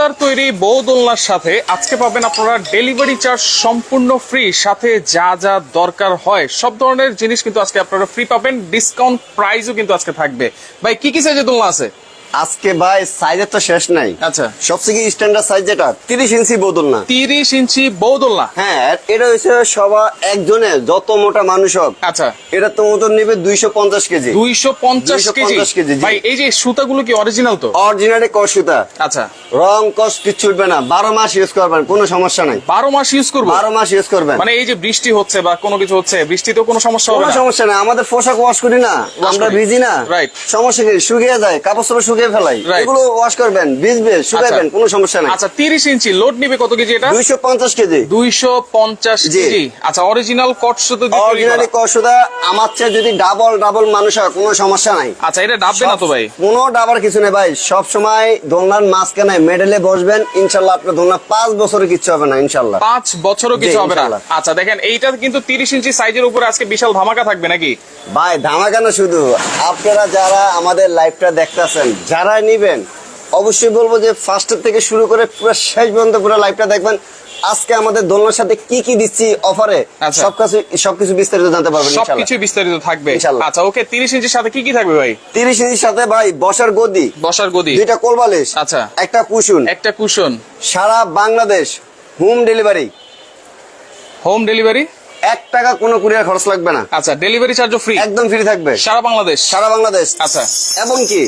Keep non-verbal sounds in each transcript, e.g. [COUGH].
সুতার তৈরি বৌদোলনার সাথে আজকে পাবেন আপনারা ডেলিভারি চার্জ সম্পূর্ণ ফ্রি, সাথে যা যা দরকার হয়, সব ধরনের জিনিস কিন্তু আজকে আপনারা ফ্রি পাবেন। ডিসকাউন্ট প্রাইসও কিন্তু আজকে থাকবে। ভাই, কি কি সাইজের দোলনা আছে? আজকে ভাই সাইজের তো শেষ নাই। আচ্ছা। সবথেকে স্ট্যান্ডার্ড সাইজ যেটা তিরিশ ইঞ্চি বোতল না। তিরিশ ইঞ্চি বৌদোলনা হ্যাঁ এটা হচ্ছে সবা একজনে যত মোটা মানুষ হোক। আচ্ছা। এটা তো মতন নিবে দুইশো পঞ্চাশ কেজি। দুইশো পঞ্চাশ কেজি। 250 কেজি, ভাই এই যে সুতাগুলো কি অরিজিনাল তো? অরিজিনালি কসুতা আচ্ছা। রং কস কিচ্ছু উঠবে না। বারো মাস ইউজ করবেন কোনো সমস্যা নাই। বারো মাস ইউজ করব? বারো মাস ইউজ করবেন। মানে এই যে বৃষ্টি হচ্ছে বা কোনো কিছু হচ্ছে বৃষ্টিতেও কোনো সমস্যা হবে কোনো না? সমস্যা নাই। আমাদের পোশাক ওয়াশ করি না। আমরা করি। ভিজি না। Right. সমস্যা কি? শুকিয়ে যায় কাপড় চোপড় শুকিয়ে ফেলাই। এগুলো ওয়াশ করবেন ভিজবে শুকাইবেন কোনো সমস্যা নাই। আচ্ছা তিরিশ ইঞ্চি লোড নিবে কত কেজি এটা? দুইশো পঞ্চাশ কেজি। দুইশো পঞ্চাশ জি। কেজি। আচ্ছা অরিজিনাল দিয়ে। আমার চেয়ে যদি ডাবল ডাবল মানুষ হয় কোনো সমস্যা নাই। আচ্ছা এটা ডাববে না তো ভাই? কোনো ডাবার কিছু নেই ভাই। সব সময় দোলনার মাঝখানে মেডেলে বসবেন ইনশাল্লাহ আপনার দোলনা পাঁচ বছরে কিচ্ছু হবে না ইনশাল্লাহ। পাঁচ বছরও কিছু হবে না। আচ্ছা দেখেন এইটা কিন্তু তিরিশ ইঞ্চি সাইজের উপরে আজকে বিশাল ধামাকা থাকবে নাকি? ভাই ধামাকা না শুধু। আপনারা যারা আমাদের লাইভটা দেখতেছেন যারা নিবেন অবশ্যই বলব যে ফার্স্টের থেকে শুরু করে পুরো শেষ পর্যন্ত পুরো লাইভটা দেখবেন। আজকে আমাদের দোলনার সাথে কি কি দিচ্ছি অফারে আচ্ছা। সবকিছু সবকিছু বিস্তারিত জানতে পারবেন সবকিছু বিস্তারিত থাকবে। আচ্ছা ওকে তিরিশ ইঞ্চির সাথে কি কি থাকবে ভাই? তিরিশ ইঞ্চির সাথে ভাই বসার গদি বসার গদি। দুইটা কোলবালিশ আচ্ছা। একটা কুশন। একটা কুশন। সারা Bangladesh home delivery home delivery এক টাকা কোনো কুরিয়ার খরচ লাগবে না। আচ্ছা ডেলিভারি চার্জও ফ্রি একদম ফ্রি থাকবে। সারা বাংলাদেশ? সারা বাংলাদেশ। আচ্ছা। এবং কি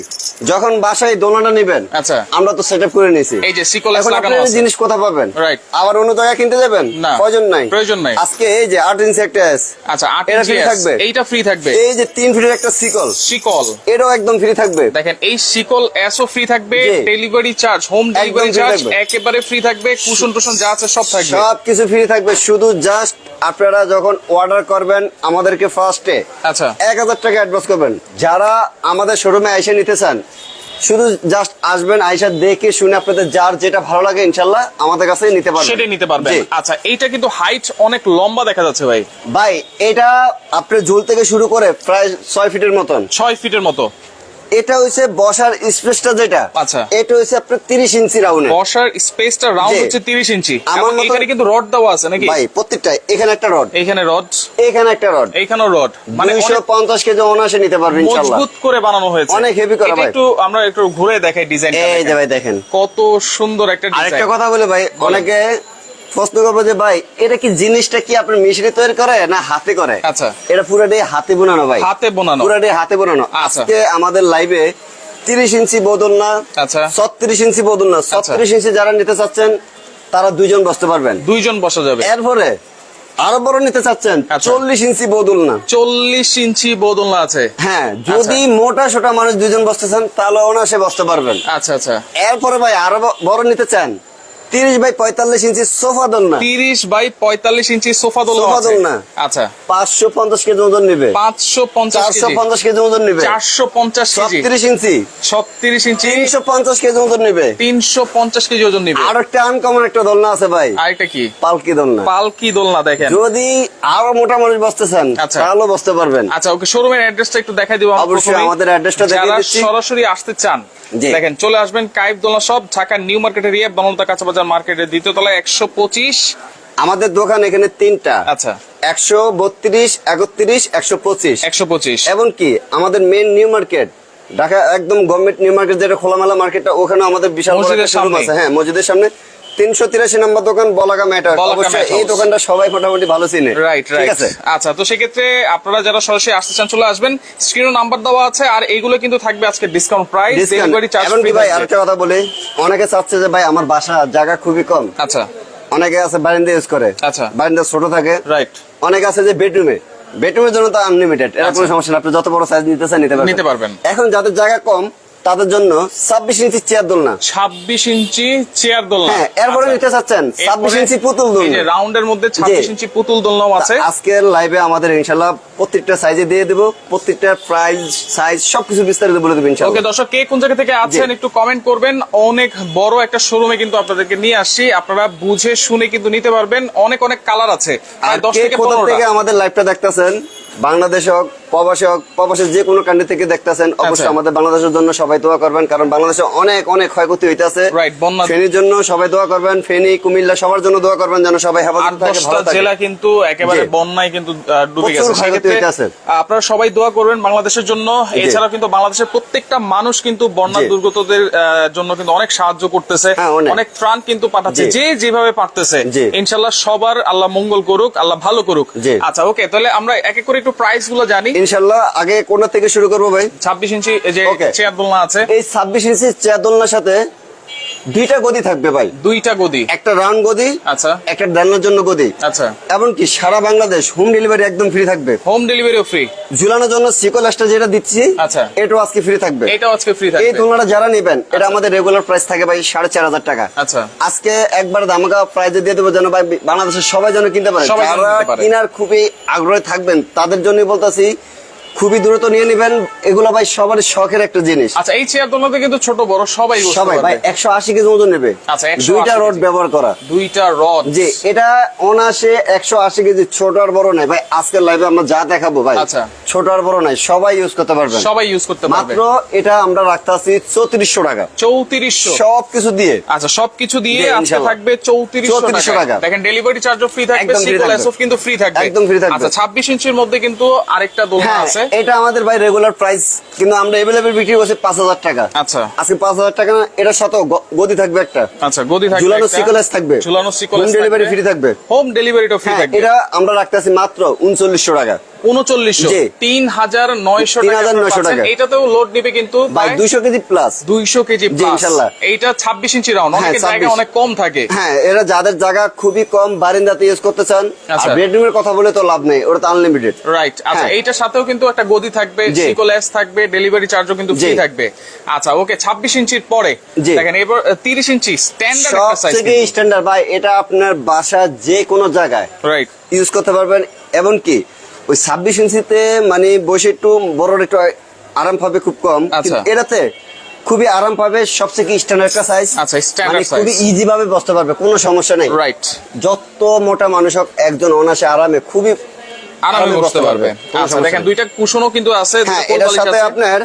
যখন বাসায় দোলনাটা নেবেন আচ্ছা। আমরা তো সেট করে নিয়েছি। এই যে সিকল এখন লাগানো আপনি আছে। জিনিস কোথা পাবেন? Right. আবার অন্য জায়গায় কিনতে যাবেন? না। প্রয়োজন নাই। প্রয়োজন নাই। আজকে এই যে আট ইঞ্চি একটা S, আচ্ছা আট এটা ইঞ্চি থাকবে। এইটা ফ্রি থাকবে? এই যে তিন ফিটের একটা সিকল শিকল এটাও একদম ফ্রি থাকবে। দেখেন এই শিকল এসও ফ্রি থাকবে delivery charge home delivery charge. একেবারে ফ্রি থাকবে কুশন টুশন যা আছে সব থাকবে। সব কিছু ফ্রি থাকবে শুধু জাস্ট আপনারা যখন অর্ডার করবেন আমাদেরকে ফার্স্টে আচ্ছা। এক হাজার টাকা অ্যাডভান্স করবেন। যারা আমাদের শোরুমে আইসে নিতে চান শুধু জাস্ট আসবেন আইসা দেখে শুনে আপনাদের যার যেটা ভালো লাগে ইনশাল্লাহ আমাদের কাছে নিতে পারবেন। সেটাই নিতে পারবেন। আচ্ছা এইটা কিন্তু হাইট অনেক লম্বা দেখা যাচ্ছে ভাই। ভাই এটা আপনি ঝুল থেকে শুরু করে প্রায় ছয় ফিটের মতন। ছয় ফিটের মতো। এটা হচ্ছে বসার স্পেসটা যেটা আচ্ছা। এটা হচ্ছে আপনার তিরিশ ইঞ্চি রাউন্ড বসার স্পেসটা রাউন্ড হচ্ছে তিরিশ ইঞ্চি। আমার এখানে কিন্তু রড দেওয়া আছে নাকি? ভাই প্রত্যেকটা এখানে একটা রড এইখানে রড এখানে একটা রড এইখানেও রড মানে দুইশো অনেক পঞ্চাশ কেজি অনায়াসে নিতে ইনশাল্লাহ। মজবুত করে বানানো হয়েছে। অনেক heavy করা ভাই। একটু আমরা একটু ঘুরে দেখাই ডিজাইন এই যে ভাই দেখেন। কত সুন্দর একটা আরেকটা কথা বলে ভাই অনেকে প্রশ্ন করব যে ভাই এটা কি জিনিসটা কি আপনার মিশরি তৈরি করে না হাতে করে? আচ্ছা। এটা পুরাটাই হাতে বোনানো ভাই। হাতে বোনানো। পুরাটাই হাতে বোনানো। আচ্ছা। আজকে আমাদের লাইভে তিরিশ ইঞ্চি বদল না আচ্ছা। ছত্রিশ ইঞ্চি বদল না ছত্রিশ ইঞ্চি যারা নিতে চাচ্ছেন তারা দুইজন বসতে পারবেন। দুইজন বসা যাবে। এরপরে আরও বড় নিতে চাচ্ছেন আচ্ছা। চল্লিশ ইঞ্চি বদল না। চল্লিশ ইঞ্চি বোদলনা আছে। হ্যাঁ যদি মোটা সোটা মানুষ দুইজন বসতে চান তাহলে অনায়াসে বসতে পারবেন। আচ্ছা আচ্ছা। এরপরে ভাই আরও বড় নিতে চান তিরিশ বাই পঁয়তাল্লিশ ইঞ্চি সোফা দোল না তিরিশ বাই পঁয়তাল্লিশ ইঞ্চি সোফা দোলনা সোফা। দোলনা। আচ্ছা। পাঁচশো পঞ্চাশ কেজি ওজন নিবে। পাঁচশো পঞ্চাশ কেজি। পঞ্চাশ কেজি ওজন নিবে। চারশো পঞ্চাশ কেজি। ছত্রিশ ইঞ্চি। ছত্রিশ ইঞ্চি। তিনশো পঞ্চাশ কেজি ওজন নিবে। তিনশো পঞ্চাশ কেজি ওজন নিবে। আর একটা আনকমন একটা দোলনা আছে ভাই। আরেকটা কি? পালকি দোলনা। পালকি দোলনা দেখেন। যদি আরও মোটা মানুষ বসতে চান আচ্ছা। তাহলেও বসতে পারবেন। আচ্ছা ওকে শোরুমের অ্যাড্রেসটা একটু দেখাই দিব অবশ্যই আমাদের অ্যাড্রেসটা দেখিয়ে দিচ্ছি। সরাসরি আসতে চান দেখেন চলে আসবেন কাইফ দোলনা সব ঢাকা নিউ মার্কেটের ইয়ে বনলতা কাঁচাবাজার মার্কেটের দ্বিতীয় তলায় একশো পঁচিশ। আমাদের দোকান এখানে তিনটা। আচ্ছা। একশো বত্রিশ একত্রিশ একশো পঁচিশ। একশো পঁচিশ। এবং কি আমাদের মেন নিউ মার্কেট ঢাকা একদম গভর্নমেন্ট নিউ মার্কেট যেটা খোলামেলা মার্কেটটা ওখানে আমাদের বিশাল বড় আছে। হ্যাঁ মসজিদের সামনে। তিনশো তিরাশি নম্বর দোকান বলাগা ম্যাটার অবশ্যই এই দোকানটা সবাই মোটামুটি ভালো চিনে। রাইট রাইট আচ্ছা তো সেক্ষেত্রে আপনারা যারা সরাসরি আসতে চান চলে আসবেন। স্ক্রিনে নাম্বার দেওয়া আছে আর এইগুলো কিন্তু থাকবে আজকে ডিসকাউন্ট প্রাইস ডেলিভারি চার্জ ভাই আরেকটা কথা বলি অনেকে চাচ্ছে যে ভাই আমার বাসা জায়গা খুবই কম। আচ্ছা। অনেকে আছে বারিন্দা ইউজ করে। আচ্ছা। বারিন্দা ছোট থাকে। রাইট অনেকে আছে যে বেডরুমে বেডরুমের জন্য তো আনলিমিটেড এটা কোনো সমস্যা না আপনি যত বড় সাইজ নিতে চান আচ্ছা। নিতে পারবেন। এখন যাদের জায়গা কম তাদের জন্য ছাব্বিশ ইঞ্চি চেয়ার দোলনা। ছাব্বিশ ইঞ্চি চেয়ার দোলনা। হ্যাঁ এরপরে আচ্ছা। নিতে চাচ্ছেন ছাব্বিশ ইঞ্চি পুতুল দোলনা। রাউন্ডের মধ্যে ছাব্বিশ ইঞ্চি পুতুল দোলনাও আছে। আজকের লাইভে আমাদের ইনশাল্লাহ প্রত্যেকটা সাইজে দিয়ে দেবো। প্রত্যেকটা প্রাইস সাইজ সবকিছু বিস্তারিত বলে দেবো ওকে দর্শক কে কোন জায়গা থেকে আছেন একটু কমেন্ট করবেন। অনেক বড় একটা শোরুমে কিন্তু আপনাদেরকে নিয়ে আসছি। আপনারা বুঝে শুনে কিন্তু নিতে পারবেন। অনেক অনেক কালার আছে। আর দশ থেকে আমাদের লাইভটা দেখতেছেন বাংলাদেশ হোক প্রবাসী হোক প্রবাসের যে কোনো কান্ট্রি থেকে দেখতেছেন অবশ্যই আচ্ছা। আমাদের বাংলাদেশের জন্য সবাই দোয়া করবেন কারণ বাংলাদেশে অনেক অনেক ক্ষয়ক্ষতি হইতেছে। ফেনীর জন্য সবাই দোয়া করবেন ফেনী কুমিল্লা সবার জন্য দোয়া করবেন যেন সবাই হেফাজত থাকে ভালো থাকে। জেলা কিন্তু একেবারে বন্যায় কিন্তু ডুবে গেছে। ক্ষয়ক্ষতি হইতাছে। আপনারা সবাই দোয়া করবেন বাংলাদেশের জন্য। এছাড়াও কিন্তু বাংলাদেশের প্রত্যেকটা মানুষ কিন্তু বন্যা। দুর্গতদের জন্য কিন্তু অনেক সাহায্য করতেছে। হ্যাঁ, অনেক। ত্রাণ কিন্তু পাঠাচ্ছে যে যেভাবে পারতেছে। ইনশাল্লাহ সবার আল্লাহ মঙ্গল করুক আল্লাহ ভালো করুক। আচ্ছা ওকে তাহলে আমরা এক এক করে একটু প্রাইসগুলো জানি। ইনশাল্লাহ আগে কোনটা থেকে শুরু করব ভাই। ছাব্বিশ ইঞ্চি যে চেয়ার দোলনা আছে। এই ছাব্বিশ ইঞ্চি চেয়ার দোলনার সাথে দুইটা গদি থাকবে ভাই। দুইটা গদি। একটা রাউন্ড গদি আচ্ছা। একটা ডান্নার জন্য গদি। আচ্ছা। এমনকি সারা বাংলাদেশ হোম ডেলিভারি একদম ফ্রি থাকবে। হোম ডেলিভারিও ফ্রি ঝুলানোর জন্য সিকল এক্সট্রা যেটা দিচ্ছি আচ্ছা। এটাও আজকে ফ্রি থাকবে। এটাও আজকে ফ্রি থাকবে এই থাকবে। যারা নেবেন এটা আমাদের রেগুলার প্রাইস থাকে ভাই সাড়ে চার হাজার টাকা। আচ্ছা। আজকে একবার দামাকা প্রাইজে দিয়ে দেবো যেন ভাই বাংলাদেশের সবাই যেন কিনতে পারে। যারা। কিনার খুবই আগ্রহী থাকবেন তাদের জন্যই বলতেছি খুবই দ্রুত নিয়ে নেবেন। এগুলো ভাই সবারই শখের একটা জিনিস। আচ্ছা এই চেয়ার দোলনাতে কিন্তু ছোট বড় সবাই সবাই ভাই একশো আশি কেজি ওজন নেবে। আচ্ছা, দুইটা রড ব্যবহার করা। দুইটা রড যে এটা অনাসে একশো আশি কেজি ছোট আর বড় নাই ভাই আজকের লাইভে আমরা যা দেখাবো ভাই আচ্ছা। ছোট আর বড় নাই সবাই ইউজ করতে পারবেন। সবাই ইউজ করতে পারবে। মাত্র এটা আমরা রাখতেছি চৌত্রিশশো টাকা। চৌত্রিশশো। সবকিছু দিয়ে। আচ্ছা সবকিছু দিয়ে আজকে থাকবে চৌত্রিশশো টাকা। দেখেন ডেলিভারি চার্জও ফ্রি থাকবে কিন্তু ফ্রি থাকবে। একদম free থাকবে। আচ্ছা ছাব্বিশ ইঞ্চির মধ্যে কিন্তু আরেকটা দোলনা হ্যাঁ আছে? এটা আমাদের ভাই রেগুলার প্রাইস কিন্তু আমরা এভেলেবেল বিক্রি করছি পাঁচ হাজার টাকা। আচ্ছা। আজকে পাঁচ হাজার টাকা না এটা শত গদি থাকবে একটা। আচ্ছা গদি থাকবে ঝুলানো সিকলেস থাকবে। ঝুলানো সিকলেস হোম ডেলিভারি ফ্রি থাকবে। হোম ডেলিভারিটা ফ্রি থাকবে। এটা আমরা রাখতেছি মাত্র উনচল্লিশশো টাকা। উনচল্লিশশো। তিন হাজার নয়শো টাকা 3900 টাকা। এইটাতেও লোড নিবে কিন্তু দুইশো কেজি প্লাস দুইশো কেজি ইনশাল্লাহ। এইটা ছাব্বিশ ইঞ্চি রাউন্ড হ্যাঁ, জায়গা অনেক কম থাকে। হ্যাঁ এরা যাদের জায়গা খুবই কম বারিন্দাতে ইউজ করতে চান আর আচ্ছা। বেডরুমের কথা বলে তো লাভ নেই ওটা তো আনলিমিটেড রাইট আচ্ছা হ্যাঁ। এইটার সাথেও কিন্তু একটা গদি থাকবে সিকোলেস থাকবে ডেলিভারি চার্জও কিন্তু ফ্রি থাকবে। আচ্ছা ওকে ছাব্বিশ ইঞ্চির পরে দেখেন এবার তিরিশ ইঞ্চি থেকে স্ট্যান্ডার্ড ভাই এটা আপনার বাসা যে কোনো জায়গায় রাইট ইউজ করতে পারবেন এমনকি ওই ছাব্বিশ ইঞ্চিতে মানে বসে একটু বড় একটু আরাম পাবে খুব কম। আচ্ছা। এটাতে খুবই আরাম পাবে সবচেয়ে কি স্ট্যান্ডার্ড একটা সাইজ আচ্ছা, খুবই ইজি ভাবে বসতে পারবে কোনো সমস্যা নেই। রাইট যত মোটা মানুষ হোক একজন অনাসে আরামে খুবই আরামে বসতে পারবে। আচ্ছা দেখেন দুইটা কুশনও কিন্তু আছে হ্যাঁ এটার সাথে আপনার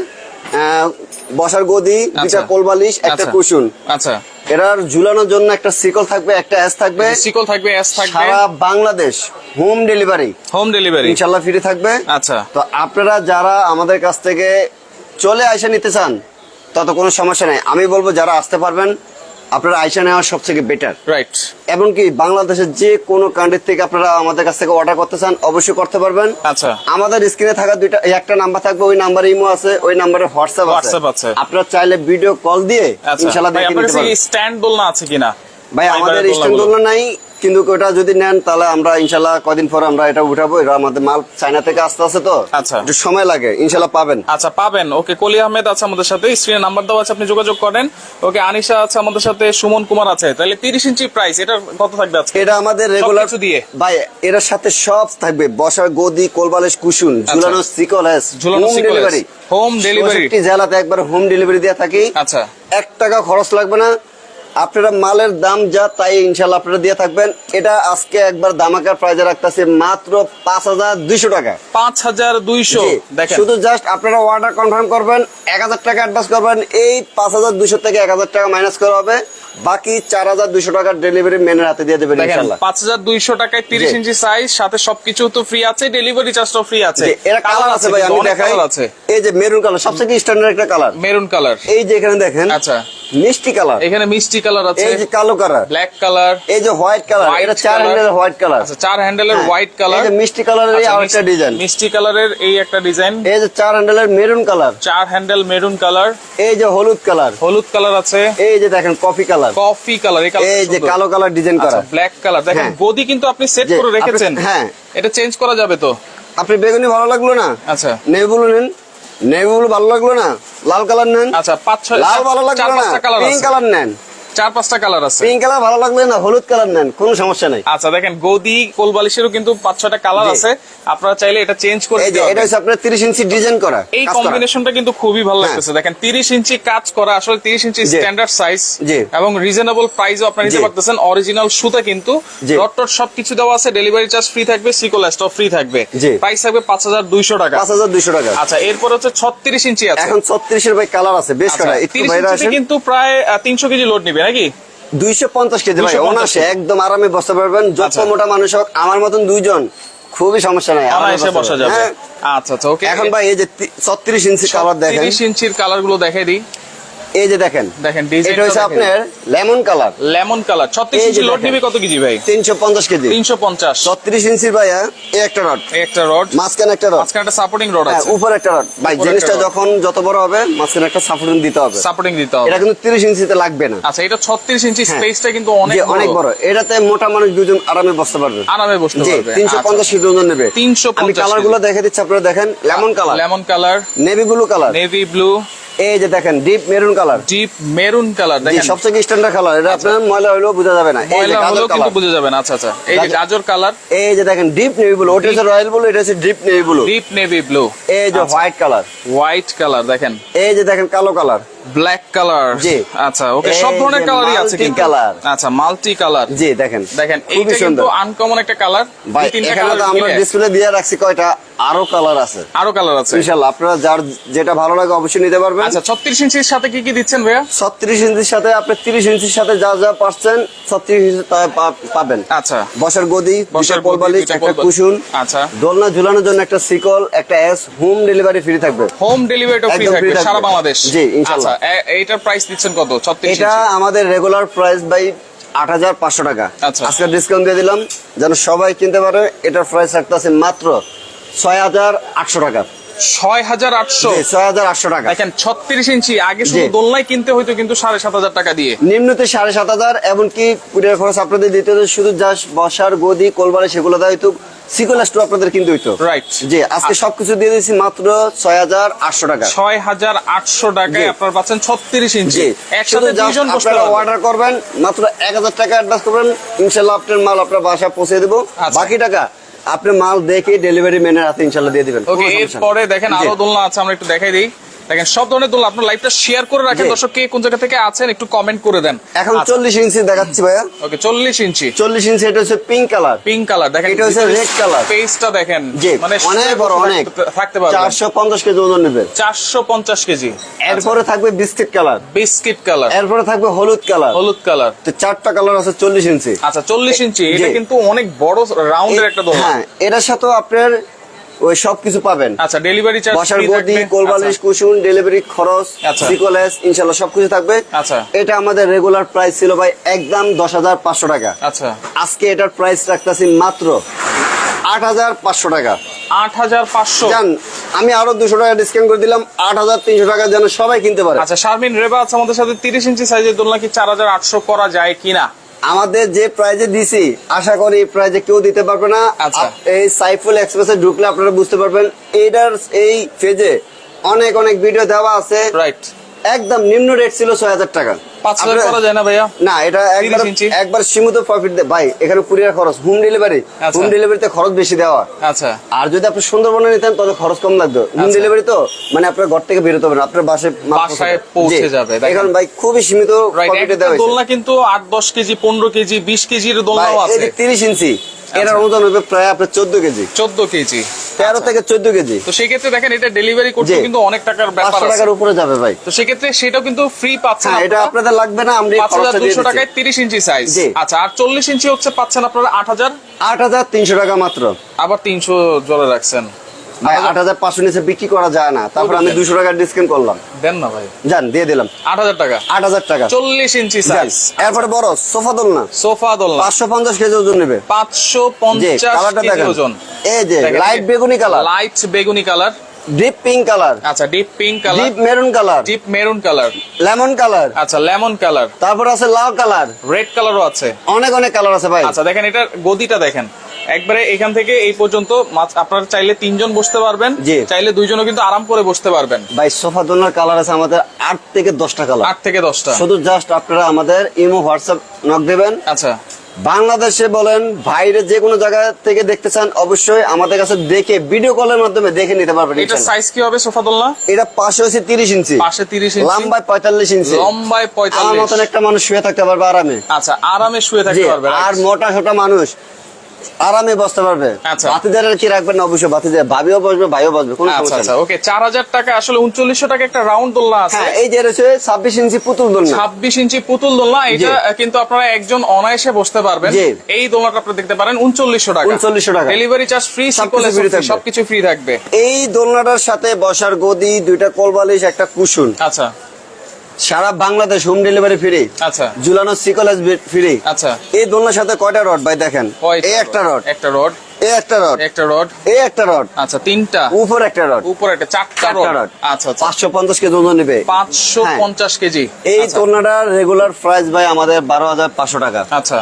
বসার গদি দুইটা আচ্ছা। কোলবালিশ একটা আচ্ছা। কুশন। আচ্ছা। এটার ঝুলানোর জন্য একটা সিকল থাকবে একটা অ্যাস থাকবে। সিকল থাকবে এস থাকবে। সারা Bangladesh home delivery. Home delivery ইনশাআল্লাহ ফ্রি থাকবে। আচ্ছা। তো আপনারা যারা আমাদের কাছ থেকে চলে আসে নিতে চান তত কোনো সমস্যা নেই। আমি বলব যারা আসতে পারবেন আপনারা আইসা নেওয়া সব থেকে বেটার রাইট এমনকি বাংলাদেশের যে কোনো কান্ট্রি থেকে আপনারা আমাদের কাছ থেকে অর্ডার করতে চান অবশ্যই করতে পারবেন। আচ্ছা। আমাদের স্ক্রিনে থাকা দুইটা একটা নাম্বার থাকবে ওই নাম্বারে ইমো আছে ওই নাম্বারে হোয়াটসঅ্যাপ আছে। হোয়াটসঅ্যাপ আছে। আপনারা চাইলে ভিডিও কল দিয়ে ইনশাআল্লাহ ইনশাল্লাহ ভাই দেখে আপনার নিতে পারবেন। স্ট্যান্ড দোলনা আছে কিনা? ভাই আমাদের স্ট্যান্ড দোলনা নাই কিন্তু ওটা যদি নেন তাহলে আমরা ইনশাল্লাহ কদিন পর আমরা এটা উঠাবো। এটা আমাদের মাল চায়না থেকে আসতে আছে তো। আচ্ছা। একটু সময় লাগে ইনশাল্লাহ পাবেন। আচ্ছা পাবেন। ওকে কলি আহমেদ আছে আমাদের সাথে। স্ক্রিনে নাম্বার দেওয়া আছে আপনি যোগাযোগ করেন। ওকে আনিশা আছে আমাদের সাথে সুমন কুমার আছে। তাহলে তিরিশ ইঞ্চি প্রাইস এটা কত থাকবে আজকে? এটা আমাদের রেগুলার দিয়ে? ভাই এর সাথে সব থাকবে। বসার গদি কোলবালিশ কুশুন ঝুলানো সিকলেস আচ্ছা। ঝুলানো। ডেলিভারি হোম ডেলিভারি চৌষট্টি জেলাতে একবার হোম ডেলিভারি দেওয়া থাকি। আচ্ছা। এক টাকা খরচ লাগবে না। আপনারা মালের দাম যা তাই ইনশাল্লাহ আপনারা দিয়ে থাকবেন। এটা আজকে একবার দামাকার প্রাইজে রাখতেছে মাত্র পাঁচ হাজার দুইশো টাকা। পাঁচ হাজার দুইশো। শুধু জাস্ট আপনারা অর্ডার কনফার্ম করবেন এক হাজার টাকা অ্যাডভান্স করবেন এই পাঁচ হাজার দুইশো থেকে এক হাজার টাকা মাইনাস করা হবে। বাকি চার হাজার দুইশো টাকার ডেলিভারি মেনের হাতে দিয়ে দেবেন পাঁচ হাজার দুইশো টাকায় তিরিশ ইঞ্চি সাইজ সাথে সবকিছু তো ফ্রি আছে ডেলিভারি চার্জ চার্জটাও ফ্রি আছে। এরা কালার আছে ভাই আমি দেখাই। আছে। এই যে মেরুন কালার সবথেকে স্ট্যান্ডার্ড একটা কালার মেরুন কালার এই যে এখানে দেখেন আচ্ছা। মিষ্টি কালার এখানে মিষ্টি কালার আছে। এই যে কালো কালার ব্ল্যাক কালার এই যে হোয়াইট কালার এটা চার colour। হ্যান্ডেল হোয়াইট কালার আচ্ছা চার হ্যান্ডেলের হোয়াইট কালার এই যে মিষ্টি কালারের আরেকটা ডিজাইন মিষ্টি কালারের এই একটা ডিজাইন এই যে চার হ্যান্ডেলের মেরুন কালার চার হ্যান্ডেল মেরুন কালার এই যে হলুদ কালার হলুদ কালার আছে। এই যে দেখেন কফি কালার কফি কালার এই কালার এই যে কালো কালার ডিজাইন করা। ব্ল্যাক কালার দেখেন হ্যাঁ। গদি কিন্তু আপনি সেট করে রেখেছেন। হ্যাঁ। এটা চেঞ্জ করা যাবে তো। আপনি বেগুনি ভালো লাগল না? আচ্ছা। নেভি নেন। নেভি ভালো লাগল না? লাল কালার নেন। আচ্ছা পাঁচ ছয় লাল ভালো লাগল না? পিঙ্ক কালার নেন। চার পাঁচটা কালার আছে। পিঙ্ক কালার ভালো লাগলে না হলুদ কালার নেন কোনো সমস্যা নাই। আচ্ছা দেখেন গদি কোলবালিশেরও কিন্তু পাঁচ ছটা কালার আছে। আপনারা চাইলে এটা চেঞ্জ করে এই যে দিতে এটা হচ্ছে আপনার তিরিশ ইঞ্চি ডিজাইন করা এই কম্বিনেশনটা কিন্তু খুবই ভালো হ্যাঁ। লাগতেছে। দেখেন তিরিশ ইঞ্চি কাজ করা আসলে তিরিশ ইঞ্চি স্ট্যান্ডার্ড সাইজ এবং রিজনেবল প্রাইসও আপনারা নিতে পারতেছেন। অরিজিনাল সুতা কিন্তু। ডট টট সবকিছু দেওয়া আছে। ডেলিভারি চার্জ ফ্রি থাকবে সিকোলাস্টও ফ্রি থাকবে। প্রাইস থাকবে পাঁচ হাজার দুইশো টাকা। পাঁচ হাজার দুইশো টাকা। আচ্ছা এরপর হচ্ছে ছত্রিশ ইঞ্চি আছে। এখন ছত্রিশের ভাই কালার আছে বেশ আচ্ছা, করা একটু 30 বাইরে আসেন। কিন্তু প্রায় তিনশো কেজি লোড নিবে। নাকি? দুইশো পঞ্চাশ কেজি ভাই 250 অনাসে একদম আরামে বসতে পারবেন। যত আচ্ছা। মোটা মানুষ হোক আমার মতন দুইজন খুবই সমস্যা নাই আরামে বসা যাবে। হ্যাঁ। আচ্ছা আচ্ছা ওকে এখন ভাই এই যে ছত্রিশ ইঞ্চি কালার দেখেন। তিরিশ ইঞ্চির কালারগুলো দেখাই দিই। এই যে দেখেন দেখেন এটা হচ্ছে আপনার লেমন কালার লেমন কালার ছত্রিশ এই যে ইঞ্চি লোড নিবে কত কেজি ভাই? তিনশো পঞ্চাশ কেজি। তিনশো পঞ্চাশ। ছত্রিশ ইঞ্চির ভাইয়া এই একটা রড এই একটা রড মাঝখানে একটা রড মাঝখানে একটা সাপোর্টিং রড হ্যাঁ আছে। উপরে একটা রড ভাই জিনিসটা যখন যত বড় হবে মাঝখানে একটা সাপোর্টিং দিতে হবে। সাপোর্টিং দিতে হবে। এটা কিন্তু তিরিশ ইঞ্চিতে লাগবে না। আচ্ছা এটা ছত্রিশ ইঞ্চি হ্যাঁ। স্পেসটা কিন্তু অনেক যে অনেক বড়। এটাতে মোটা মানুষ দুজন আরামে বসতে পারবে। আরামে বসতে পারবে। তিনশো পঞ্চাশ কেজি ওজন নেবে। 350 আমি কালারগুলো দেখে দিচ্ছি আপনারা দেখেন। Lemon colour lemon colour navy blue colour navy blue এই যে দেখেন deep maroon colour deep maroon colour দেখেন। সবচেয়ে স্ট্যান্ডার্ড কালার এটা আপনার ময়লা হইলেও বোঝা যাবে না। ময়লা হলেও কিন্তু বোঝা যাবে না। আচ্ছা আচ্ছা। এই যে গাজর- গাজর কালার এই যে দেখেন ডিপ নেভি ব্লু ওটা হচ্ছে রয়্যাল ব্লু এটা হচ্ছে deep navy blue deep navy blue এই যে হোয়াইট কালার হোয়াইট কালার দেখেন। এই যে দেখেন কালো কালার ব্ল্যাক কালার জি। আচ্ছা ওকে সব ধরনের কালারই আছে কিন্তু। colour। আচ্ছা মাল্টি কালার জি দেখেন। দেখেন এইটা কিন্তু আনকমন একটা কালার ভাই এখানে তো আমরা ডিসপ্লে দিয়ে রাখছি কয়টা? আরও কালার আছে। আরও কালার আছে। ইনশাল্লাহ আপনারা যার যেটা ভালো লাগে অবশ্যই নিতে পারবেন। আচ্ছা ছত্রিশ ইঞ্চির সাথে কি কি দিচ্ছেন ভাইয়া? ছত্রিশ ইঞ্চির সাথে আপনি তিরিশ ইঞ্চির সাথে যা যা পাচ্ছেন ছত্রিশ ইঞ্চি তা পাবেন। আচ্ছা। বসার গদি বসার দুইটা একটা কুশন আচ্ছা। দোলনা ঝুলানোর জন্য একটা সিকল একটা এস হোম ডেলিভারি ফ্রি থাকবে। হোম ডেলিভারিটা ফ্রি থাকবে। সারা বাংলাদেশ। জি, ইনশাআল্লাহ। এইটার প্রাইস দিচ্ছেন কত? ছত্রিশ এটা আমাদের রেগুলার প্রাইস বাই আট হাজার পাঁচশো টাকা। আচ্ছা। আজকে ডিসকাউন্ট দিয়ে দিলাম যেন সবাই কিনতে পারে এটার প্রাইস রাখতেছে মাত্র ছয় হাজার আটশো টাকা। ছয় হাজার আটশো? ছয় হাজার আটশো টাকা। দেখেন ছত্রিশ ইঞ্চি আগে শুধু। দোলনায় কিনতে হইতো কিন্তু সাড়ে সাত হাজার টাকা দিয়ে। নিম্নতে সাড়ে সাত হাজার এমনকি কুরিয়ার খরচ আপনাদের দিতে হতো শুধু জাস্ট বসার গদি কোলবারে সেগুলো দেওয়া হইতো। সিকল স্টো আপনাদের কিনতে হইতো রাইট জি আজকে সবকিছু দিয়ে দিয়েছি মাত্র ছয় হাজার আটশো টাকা ছয় হাজার আটশো টাকায় জি। আপনার পাচ্ছেন ছত্রিশ ইঞ্চি একসাথে শুধু দুইজন বসতে পারবেন। অর্ডার করবেন মাত্র এক হাজার টাকা অ্যাডভান্স করবেন আপনার মাল আপনার বাসা পৌঁছে দেবো আচ্ছা। বাকি টাকা আপনি মাল দেখে ডেলিভারি ম্যানের হাতে ইনশাল্লাহ দিয়ে দিবেন ওকে। এরপরে দেখেন আরও দোলনা আছে আমরা একটু দেখাই দিই দেখেন সব ধরনের দোলনা আপনার লাইভটা শেয়ার করে রাখেন। দর্শক কে কোন জায়গা থেকে আছেন একটু কমেন্ট করে দেন। এখন চল্লিশ ইঞ্চি দেখাচ্ছি ভাইয়া। ওকে চল্লিশ ইঞ্চি। চল্লিশ ইঞ্চি এটা হচ্ছে পিঙ্ক কালার পিঙ্ক কালার দেখেন এটা হচ্ছে red color। পেজটা দেখেন মানে অনেক বড় অনেক। থাকতে পারবে চারশো পঞ্চাশ কেজি ওজন নেবে। চারশো পঞ্চাশ কেজি। এরপরে থাকবে বিস্কিট কালার বিস্কিট কালার এরপরে থাকবে হলুদ কালার হলুদ কালার তো চারটা কালার আছে চল্লিশ ইঞ্চি। আচ্ছা চল্লিশ ইঞ্চি এটা কিন্তু অনেক বড় রাউন্ডের একটা দোলনা হ্যাঁ এটার সাথেও আপনার ওই পাবেন। আচ্ছা ডেলিভারি চার্জ বসার গদি কোলবালিশ কুশন ডেলিভারি খরচ আচ্ছা। সিকোলেস ইনশাল্লাহ সবকিছু থাকবে। আচ্ছা। এটা আমাদের রেগুলার প্রাইস ছিল ভাই একদম দশ হাজার পাঁচশো টাকা। আচ্ছা। আজকে এটার প্রাইস রাখতেছি মাত্র আট হাজার পাঁচশো টাকা। আট হাজার পাঁচশো? জান আমি আরও দুশো টাকা ডিসকাউন্ট করে দিলাম আট হাজার তিনশো টাকা যেন সবাই কিনতে পারে। আচ্ছা শারমিন রেবা আছে আমাদের সাথে তিরিশ ইঞ্চি সাইজের দোলনা কি চার হাজার আটশো করা যায় কিনা? আমাদের যে প্রাইজে দিছি আশা করি এই প্রাইজে কেউ দিতে পারবে না। আচ্ছা। এই সাইফুল এক্সপ্রেসে ঢুকলে আপনারা বুঝতে পারবেন এইটার এই ফেজে অনেক অনেক ভিডিও দেওয়া আছে। রাইট একদম নিম্ন রেট ছিল ছয় হাজার টাকা। পাঁচ হাজার করা যায় না ভাইয়া? না এটা একবার একবার সীমিত প্রফিট দেয় ভাই এখানে কুরিয়ার খরচ হোম ডেলিভারি আচ্ছা। হোম ডেলিভারিতে খরচ বেশি দেওয়া। আচ্ছা। আর যদি আপনি সুন্দরবনে নিতেন তাহলে খরচ কম লাগতো। হোম আচ্ছা। ডেলিভারি তো মানে আপনার ঘর থেকে বেরোতে হবে না আপনার বাসে বাসায় পৌঁছে পৌঁছে যাবে, এখন ভাই খুবই সীমিত প্রফিটে দেওয়া দোলনা কিন্তু আট দশ কেজি পনেরো কেজি বিশ কেজির দোলনাও আছে। তিরিশ ইঞ্চি এটার আচ্ছা। ওজন হবে প্রায় আপনার চোদ্দ কেজি। চোদ্দ কেজি। তেরো থেকে চোদ্দ কেজি। তো সেক্ষেত্রে দেখেন এটা ডেলিভারি করতে কিন্তু অনেক টাকার ব্যাপার টাকার উপরে যাবে ভাই। তো সেক্ষেত্রে সেটাও কিন্তু ফ্রি পাচ্ছেন হ্যাঁ এটা আপনাদের লাগবে না আমরা পাঁচ হাজার দুশো টাকায় তিরিশ ইঞ্চি সাইজ আচ্ছা আর চল্লিশ ইঞ্চি হচ্ছে পাচ্ছেন আপনারা আট হাজার? আট হাজার তিনশো টাকা মাত্র। আবার তিনশো জলে রাখছেন। ভাই আট হাজার পাঁচশো নিচে বিক্রি করা যায় না। তারপর আমি দুশো টাকার ডিসকাউন্ট করলাম। দেন না ভাই। যান দিয়ে দিলাম। আট হাজার টাকা। আট হাজার টাকা। চল্লিশ ইঞ্চি যান। সাইজ এরপরে বড় সোফা দোলনা। সোফা দোলনা। পাঁচশো পঞ্চাশ কেজি ওজন নেবে। পাঁচশো পঞ্চাশ কেজি ওজন। এই যে লাইট বেগুনি কালার। লাইট বেগুনি কালার। Deep pink colour. আচ্ছা deep pink colour. Deep maroon colour. Deep maroon colour. Lemon colour. আচ্ছা লেমন কালার। তারপর আছে লাল কালার। রেড কালারও আছে। অনেক অনেক কালার আছে ভাই। আচ্ছা দেখেন এটার গদিটা দেখেন। একবারে এখান থেকে এই পর্যন্ত আপনারা চাইলে তিনজন বসতে পারবেন চাইলে দুইজনও কিন্তু আরাম করে বসতে পারবেন। ভাই সোফা দোলনার কালার আছে আমাদের আট থেকে দশটা কালার আট থেকে দশটা। শুধু জাস্ট আপনারা আমাদের ইমো হোয়াটসঅ্যাপ নক দেবেন। আচ্ছা। বাংলাদেশে বলেন বাইরে যে কোনো জায়গা থেকে দেখতে চান অবশ্যই আমাদের কাছে দেখে ভিডিও কলের মাধ্যমে দেখে নিতে পারবেন এটা সাইজ কি হবে সোফা দোলনা? এটা পাশে হচ্ছে তিরিশ ইঞ্চি। পাশে তিরিশ ইঞ্চি। লম্বায় পঁয়তাল্লিশ ইঞ্চি। লম্বায় আমার পঁয়তাল্লিশ মতন একটা মানুষ শুয়ে থাকতে পারবে আরামে। আচ্ছা আরামে শুয়ে থাকতে পারবে আর মোটা সোটা মানুষ। আরামে বসতে পারবে। আচ্ছা। বাতিদের কি রাখবেন না? অবশ্যই বাতিদের। ভাবিও বসবে ভাইও বসবে কোনো আচ্ছা সমস্যা আচ্ছা ওকে চার হাজার টাকা আসলে উনচল্লিশশো টাকা একটা রাউন্ড দোলনা আছে। হ্যাঁ এই যে রয়েছে ছাব্বিশ ইঞ্চি পুতুল দোলনা। ছাব্বিশ ইঞ্চি পুতুল দোলনা এটা কিন্তু আপনারা একজন অনায়াসে বসতে পারবেন। এই দোলনাটা আপনারা দেখতে পারেন উনচল্লিশশো টাকা। 3900 টাকা। Delivery charge free. সবকিছু ফ্রি থাকবে। এই দোলনাটার সাথে বসার গদি দুইটা কোলবালিশ একটা কুশন। আচ্ছা। সারা বাংলাদেশ হোম ডেলিভারি ফ্রি আচ্ছা। ঝুলানো সিকলেজ ফ্রি আচ্ছা। এই দোলনার সাথে কয়টা রড ভাই দেখেন? এই একটা রড একটা রড এই একটা রড একটা রড এই একটা রড আচ্ছা তিনটা। উপর একটা রড উপরে একটা চারটা রড আচ্ছা আচ্ছা। পাঁচশো পঞ্চাশ কেজি ওজন নেবে। পাঁচশো হ্যাঁ। পঞ্চাশ কেজি। এই আচ্ছা, দোলনাটার রেগুলার প্রাইস ভাই আমাদের বারো হাজার পাঁচশো টাকা। আচ্ছা।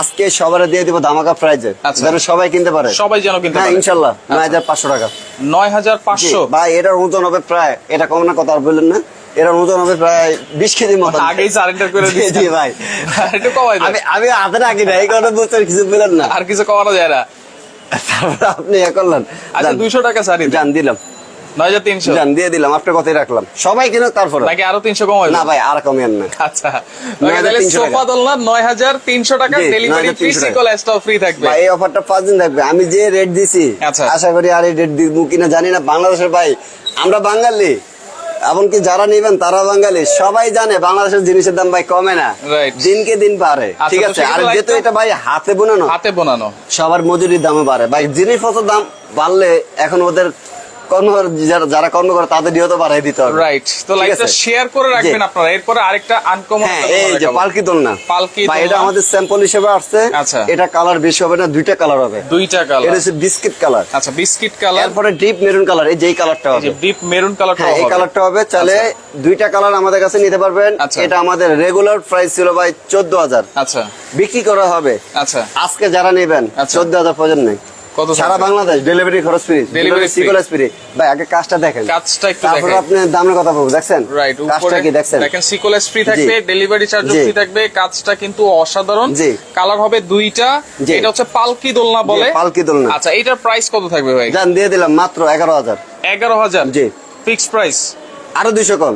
আজকে সবার দিয়ে দিব ধামাকা প্রাইজে আচ্ছা। যেন সবাই কিনতে পারে। সবাই যেন কিনতে হ্যাঁ পারে। ইনশাল্লাহ। নয় আচ্ছা। হাজার পাঁচশো টাকা। নয় হাজার জি, পাঁচশো ভাই এটার ওজন হবে প্রায় এটা কম না কথা আর বললেন না। এটার ওজন হবে প্রায় বিশ কেজি মতো [LAUGHS] আগেই সারেন্ডার করে দিয়েছি। ভাই। [LAUGHS] একটু কমাই আমি আমি কথা বলতে কিছু বললেন না। আর কিছু কমানো যায় না। তারপরে আপনি ইয়ে করলেন। আচ্ছা দুইশো টাকা সারি যান দিলাম। নয় হাজার তিনশো। যান দিয়ে দিলাম আপনার কথাই রাখলাম। সবাই তারপরে। নাকি আরও তিনশো কমাই না ভাই আর কমিয়েন না। আচ্ছা। সোফা দোলনা নয় হাজার তিনশো টাকা ডেলিভারি ফ্রি সিকল ফ্রি থাকবে। ভাই এই অফারটা পাঁচ দিন থাকবে। আমি যে রেট দিছি আচ্ছা। আশা করি আর এই রেট দিব কিনা জানি না। বাংলাদেশের ভাই আমরা বাঙালি। এমনকি যারা নিবেন তারা বাঙালি সবাই জানে বাংলাদেশের জিনিসের দাম ভাই কমে না। দিনকে দিন বাড়ে। আচ্ছা, ঠিক আছে? আর যেহেতু এটা ভাই হাতে বোনানো হাতে বোনানো। সবার মজুরির দামও বাড়ে। ভাই জিনিসপত্রের দাম বাড়লে এখন ওদের কর্ম যারা- কর্ম করে বাড়াই দিতে হবে। রাইট তো আছে? শেয়ার করে রাখবেন আপনারা। এরপরে আরেকটা আনকমন হ্যাঁ এই যে পালকি দোলনা। পালকি ভাই এটা আমাদের স্যাম্পল হিসেবে আসছে। আচ্ছা। এটা কালার বেশি হবে না দুইটা কালার হবে। দুইটা এটা হচ্ছে বিস্কিট কালার আচ্ছা বিস্কিট কালার এরপরে ডিপ মেরুন কালার এই যেই কালারটা হবে। ডিপ মেরুন কালারটা হ্যাঁ এই কালারটা হবে। চাইলে দুইটা কালার আমাদের কাছে নিতে পারবেন। আচ্ছা। এটা আমাদের রেগুলার প্রাইস ছিল ভাই চোদ্দ হাজার। আচ্ছা। বিক্রি করা হবে। আচ্ছা। আজকে যারা নেবেন আচ্ছা। চোদ্দ হাজার নেই। কত সারা বাংলাদেশ ডেলিভারি খরচ ফ্রি ডেলিভারি। ফ্রি ভাই আগে কাজটা দেখেন। কাজটা একটু তারপরে আপনি দামের কথা বলব দেখছেন? রাইট কাজটা কি দেখছেন? দেখেন সিকোলেস ফ্রি থাকবে ডেলিভারি চার্জও জি। ফ্রি থাকবে কাজটা কিন্তু অসাধারণ। কালার হবে দুইটা। এটা হচ্ছে পালকি দোলনা বলে। পালকি দোলনা। আচ্ছা এটার প্রাইস কত থাকবে ভাই? যান দিয়ে দিলাম মাত্র এগারো হাজার। এগারো হাজার। জি। ফিক্স প্রাইস আরও দুইশো কম।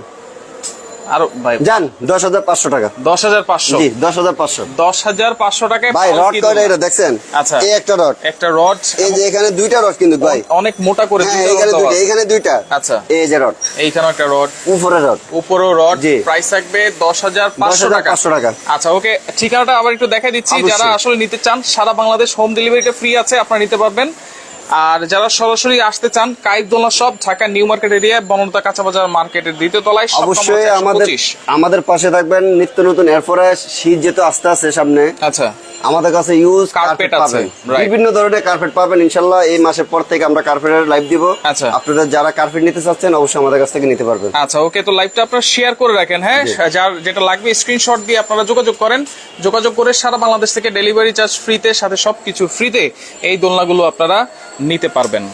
আরও ভাই যান দশ হাজার পাঁচশো টাকা। দশ হাজার পাঁচশো। জি দশ হাজার পাঁচশো। দশ হাজার পাঁচশো টাকায় ভাই রড কয়টা এটা দেখছেন? আচ্ছা। এই একটা রড। একটা রড এই যে এখানে দুইটা রড কিন্তু ভাই। অনেক মোটা করে হ্যাঁ এখানে দুইটা এখানে দুইটা। আচ্ছা। এই যে রড। এইখানে একটা রড। উপরে রড। উপরেও রড। জি। প্রাইস থাকবে দশ হাজার পাঁচশো টাকা। পাঁচশো টাকা। আচ্ছা ওকে ঠিকানাটা আবার একটু দেখাই দিচ্ছি। যারা আসলে নিতে চান সারা বাংলাদেশ হোম ডেলিভারিটা ফ্রি আছে আপনারা নিতে পারবেন। আর যারা সরাসরি আসতে চান কাইক দোলনা সব Dhaka new market area Bonolota কাঁচা বাজার মার্কেটের দ্বিতীয় তলায় অবশ্যই আমাদের আমাদের পাশে থাকবেন নিত্য নতুন এরপরে শীত যেহেতু আস্তে আস্তে সামনে। আচ্ছা। আমাদের কাছে ইউজ কার্পেট আছে, বিভিন্ন ধরনের কার্পেট পাবেন ইনশাল্লাহ এই মাসের পর থেকে আমরা কার্পেটের লাইভ দিব। আচ্ছা। আপনাদের যারা কার্পেট নিতে চাচ্ছেন অবশ্যই আমাদের কাছ থেকে নিতে পারবেন। আচ্ছা ওকে তো লাইভটা আপনারা শেয়ার করে রাখেন হ্যাঁ? যার যেটা লাগবে স্ক্রিনশট দিয়ে আপনারা যোগাযোগ করেন। যোগাযোগ করে সারা বাংলাদেশ থেকে ডেলিভারি চার্জ ফ্রিতে সাথে সবকিছু ফ্রিতে এই দোলনাগুলো আপনারা নিতে পারবেন।